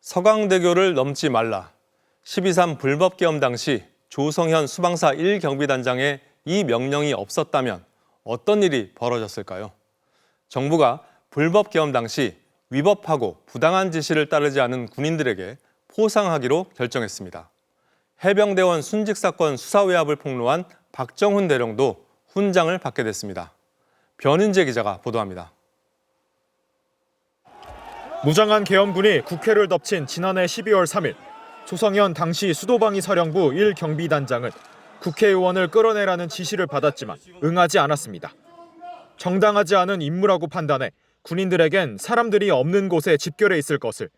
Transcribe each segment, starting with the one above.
서강대교를 넘지 말라. 12.3 불법 계엄 당시 조성현 수방사 1경비단장의 이 명령이 없었다면 어떤 일이 벌어졌을까요? 정부가 불법 계엄 당시 위법하고 부당한 지시를 따르지 않은 군인들에게 포상하기로 결정했습니다. 해병대원 순직 사건 수사 외압을 폭로한 박정훈 대령도 훈장을 받게 됐습니다. 변은재 기자가 보도합니다. 무장한 계엄군이 국회를 덮친 지난해 12월 3일 조성현 당시 수도방위 사령부 1 경비단장은 국회의원을 끌어내라는 지시를 받았지만 응하지 않았습니다. 정당하지 않은 임무라고 판단해 군인들에겐 사람들이 없는 곳에 집결해 있을 것을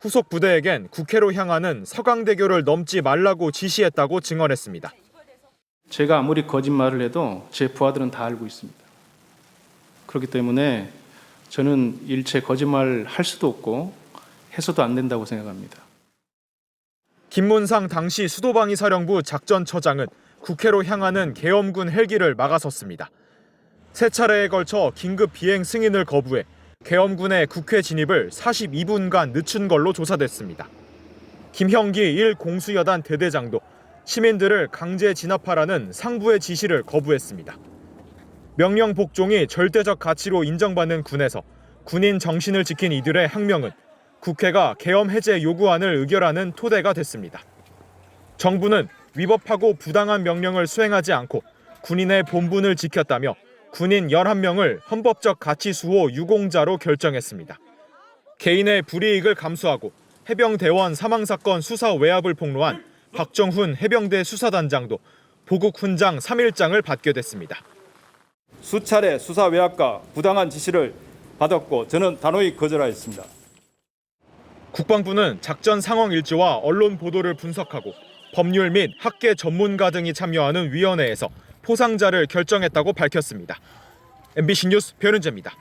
후속 부대에겐 국회로 향하는 서강대교를 넘지 말라고 지시했다고 증언했습니다. 제가 아무리 거짓말을 해도 제 부하들은 다 알고 있습니다. 그렇기 때문에 저는 일체 거짓말 할 수도 없고 해서도 안 된다고 생각합니다. 김문상 당시 수도방위 사령부 작전처장은 국회로 향하는 계엄군 헬기를 막아섰습니다. 세 차례에 걸쳐 긴급 비행 승인을 거부해 계엄군의 국회 진입을 42분간 늦춘 걸로 조사됐습니다. 김형기 1 공수여단 대대장도 시민들을 강제 진압하라는 상부의 지시를 거부했습니다. 명령 복종이 절대적 가치로 인정받는 군에서 군인 정신을 지킨 이들의 항명은 국회가 계엄 해제 요구안을 의결하는 토대가 됐습니다. 정부는 위법하고 부당한 명령을 수행하지 않고 군인의 본분을 지켰다며 군인 11명을 헌법적 가치 수호 유공자로 결정했습니다. 개인의 불이익을 감수하고 해병대원 사망 사건 수사 외압을 폭로한 박정훈 해병대 수사단장도 보국 훈장 3일장을 받게 됐습니다. 수차례 수사 외압과 부당한 지시를 받았고 저는 단호히 거절하였습니다. 국방부는 작전 상황 일지와 언론 보도를 분석하고 법률 및 학계 전문가 등이 참여하는 위원회에서 포상자를 결정했다고 밝혔습니다. MBC 뉴스 변은재입니다.